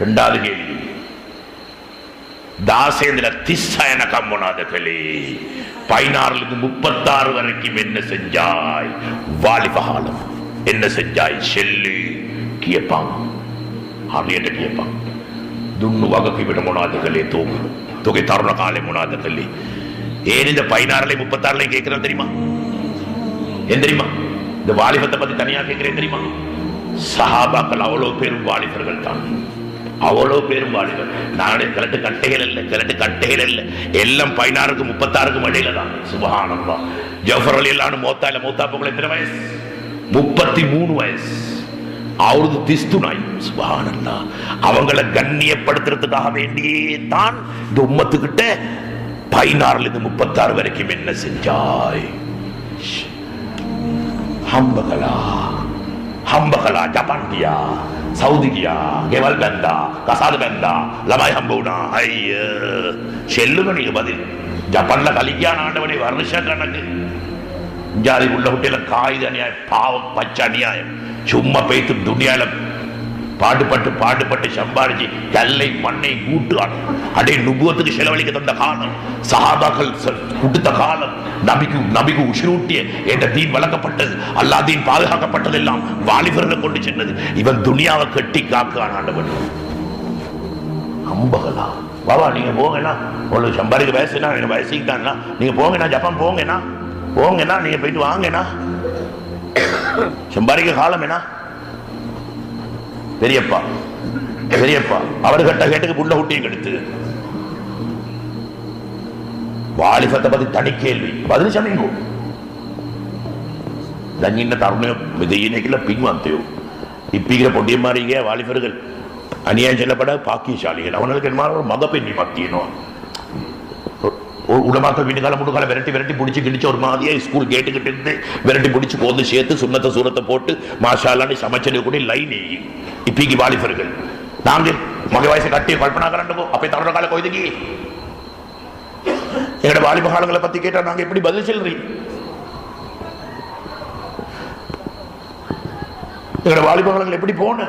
ரெண்டாவது கேள்வி. தாசேந்திர திஸ்ஸயன கம்முனாதகளே பதினாறுல இருந்து முப்பத்தாறு வரைக்கும் என்ன செஞ்சாய்? வாலிபகாலம். என்ன செஞ்சாய்? செல்லு கேட்பான் ஆரியட்ட கேட்பான் துண்ணு வகக்கு விட முனாதகளே தூங்கு தொகை தருண காலை முனாதகளே ஏன் இந்த பதினாறுல முப்பத்தாறுலையும் கேட்கிறேன் தெரியுமா? ஏன் தெரியுமா? இந்த வாலிபத்தை பத்தி தனியா கேட்கிறேன் தெரியுமா? சஹாபாக்கள் அவ்வளவு பேரும் வாலிபர்கள் தான் அவ்வளவு பெரும்பாடுகள் நானே கிழட்டு கட்டைகள் இல்லை கிழட்டு கட்டைகள் இல்லை. எல்லாம் பதினாறுக்கு முப்பத்தாறுக்கு மழையில தான். சுபகானந்தா ஜஃபர் அலி இல்லான்னு மூத்தா இல்லை மூத்தா பொங்கல் எத்தனை வயசு? முப்பத்தி மூணு வயசு. அவரது திஸ்துனாய் சுபானந்தா அவங்களை கண்ணியப்படுத்துறதுக்காக வேண்டியே தான் இந்த உம்மத்துக்கிட்ட பதினாறுல இருந்து முப்பத்தாறு வரைக்கும் என்ன செஞ்சாய்? ஹம்பகலா. ஹம்பகலா ஜபாண்டியா சவுதிக்கியா கெவல் பெந்தா கசாது பெந்தா லபாய் ஹம்பூடா ஐயோ. செல்லுங்க நீங்க பதில். ஜப்பான்ல கலிக்கான ஆண்டவனே வருஷ கணக்கு. ஜாதி உள்ள குட்டையில காகித அநியாயம் பாவம் பச்சை அநியாயம். சும்மா பேத்து துணியால பாடுபட்டு பாடுபட்டு சம்பாரிச்சு கல்லை மண்ணை கூட்டுவான். அடே நுபுவத்துக்கு செலவழிக்க தந்த காலம் சஹாபாக்கள் ச- கொடுத்த காலம் நபிக்கு நபிக்கு உசிரூட்டிய என்ற தீன் வழங்கப்பட்டது அல்லா தீன் பாதுகாக்கப்பட்டது எல்லாம் வாலிபர்களை கொண்டு சென்றது. இவன் துனியாவை கட்டி காக்கான் ஆண்டவன். அம்பகலா. பாபா நீங்க போங்கண்ணா உங்களுக்கு சம்பாதிக்க வயசுனா எனக்கு வயசுக்கிட்டான்னா நீங்க போங்கண்ணா ஜப்பான் போங்கண்ணா போங்கண்ணா நீங்க போயிட்டு வாங்கண்ணா சம்பாதிக்க காலம் என்ன பெரியப்பா பெரியப்பா அவர் கட்ட கேட்டுக்கு புள்ள குட்டியும் கெடுத்து. வாலிபத்தை பத்தி தனி கேள்வி. பதில் சமைங்கோ தங்கின தருணம் விதையினைக்குள்ள பின் வந்தையோ. இப்பிக்கிற பொட்டிய மாறிங்க வாலிபர்கள் அநியாயம் சொல்லப்பட பாக்கியசாலிகள். அவனுக்கு என்ன ஒரு மதப்பெண்ணி மத்தியனும் உலமாக்க காலம் முடுக்கால விரட்டி விரட்டி பிடிச்சி கிடிச்சு ஒரு மாதிரியா ஸ்கூல் கேட்டுக்கிட்டு இருந்து விரட்டி பிடிச்சி போந்து சேர்த்து சுண்ணத்தை சூரத்தை போட்டு மாஷாலான்னு சமைச்சது கூட லைன் ඉපිගි බාලි ෆර්ගල් නාම්ගේ මගේ වයසේ කට්ටිය කල්පනා කරන්නකෝ අපේ තරුණ කාලේ කොයිද ගියේ எங்களோட வாலிப காலங்களை பற்றி கேட்டால் நாங்கள் எப்படி பதில் சொல்றீங்க. எங்களோட வாலிப காலங்கள் எப்படி போன?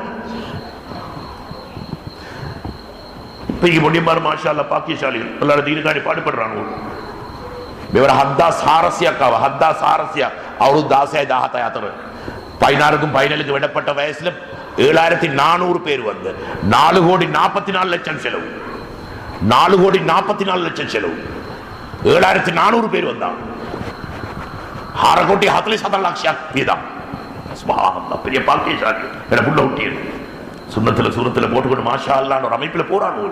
பிக்கு முடியுமாறு மாஷால பாக்கியசாலிகள். எல்லாரும் தீனுக்காண்டி பாடுபடுறாங்க. இவர் ஹத்தா சாரஸ்யாக்காவா ஹத்தா சாரஸ்யா. அவரும் தாசா தாகத்தயாத்திர பதினாறுக்கும் பதினேழுக்கும் விடப்பட்ட வயசுல ஏழாயிரத்தி நானூறு பேர் வந்து நாலு கோடி நாற்பத்தி நாலு லட்சம் செலவு. நாலு கோடி நாற்பத்தி நாலு லட்சம் செலவு. ஏழாயிரத்தி நானூறு பேர் வந்தாங்க ஆறு கோடி ஹத்தலி சதம் லட்சம் வீதம் பெரிய பாக்கியசாலி. என புள்ள ஒட்டியது சுண்ணத்துல சூரத்துல போட்டுக்கொண்டு மாஷா அல்லான்னு ஒரு அமைப்புல போறாங்க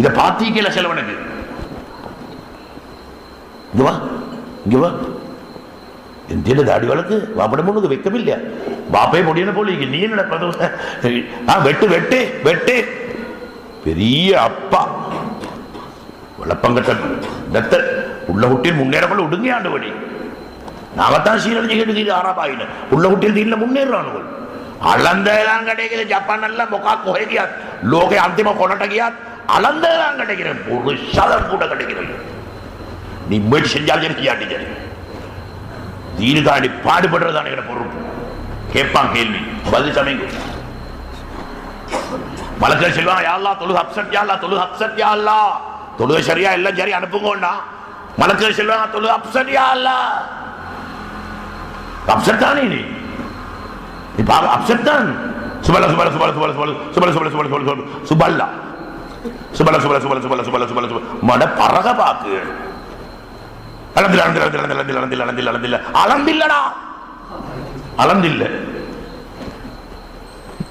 இதை பாத்தீங்கல செலவனுக்கு? இங்கே வா இங்கே வா. എന്തിന്റെ ദാടി വളക്ക് അവിടെ മുന്നത് വെക്കമില്ല ബാപ്പയെ പൊടിയനെ പോലെ ഇരിക്കും. നീ എന്നടാ പ്രഥമ ആ വെട്ട് വെട്ട് വെട്ട് பெரிய அப்பா வெள்ளப்பங்கட்ட இடத்த உள்ள குட்டியில் முன்னேறக்குள்ள ஒடுங்கி ஆண்டவடி நாமத்தான் சீரழிஞ்சு கேட்டு தீர் ஆறாபாயின உள்ள குட்டியில் தீர்ல முன்னேறானுகள் அளந்தெல்லாம் கிடைக்குது ஜப்பான் எல்லாம் முக்கா கொகைக்கியா லோகை அந்திம கொண்டாட்ட கியா அளந்தெல்லாம் கிடைக்கிறது ஒரு சதம் கூட கிடைக்கிறது நீ முயற்சி செஞ்சாலும் சரி செய்யாட்டி சரி தீனுக்காண்டி பாடுபடுறதான எங்க பொறுப்பு கேட்பான் கேள்வி பதில் சமைங்க மலக்கள் செல்வாங்க யாழ்லா தொழுக அப்சட் யாழ்லா தொழுக அப்சட் யாழ்லா தொழுக சரியா எல்லாம் சரி அனுப்புங்கண்ணா மலக்கள் செல்வாங்க தொழுக அப்சட் யாழ்லா அப்சட் தானே நீ நீ அப்சட் தான் சுபல சுபல சுபல சுபல சுபல சுபல சுபல சுபல சுபல சுபல சுபல்லா சுபல சுபல சுபல சுபல சுபல சுபல சுபல மட பறக பாக்கு அளந்தில் அளந்தில் அளந்தில் அளந்தில் அளந்தில் அளந்தில் அளந்தில் அளந்தில்லடா அளந்தில்ல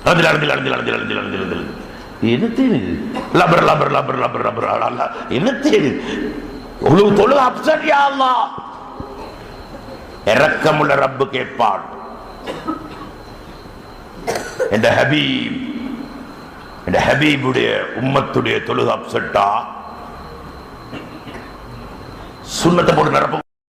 அளந்தில் அளந்தில் அளந்தில் அளந்தில் அளந்தில் அளந்தில் அளந்தில் என்னத்தே இது லபர் லபர் லபர் லபர் லபர் அல்லா என்னத்தே இது ஒரு தொழு அப்சரியா அல்லா இறக்கமுள்ள ரப்பு கேட்பான் என்ற ஹபீப் என்ற ஹபீபுடைய உம்மத்துடைய தொழுகு அப்செட்டா சுண்ணத்தை போட்டு நிரப்புங்க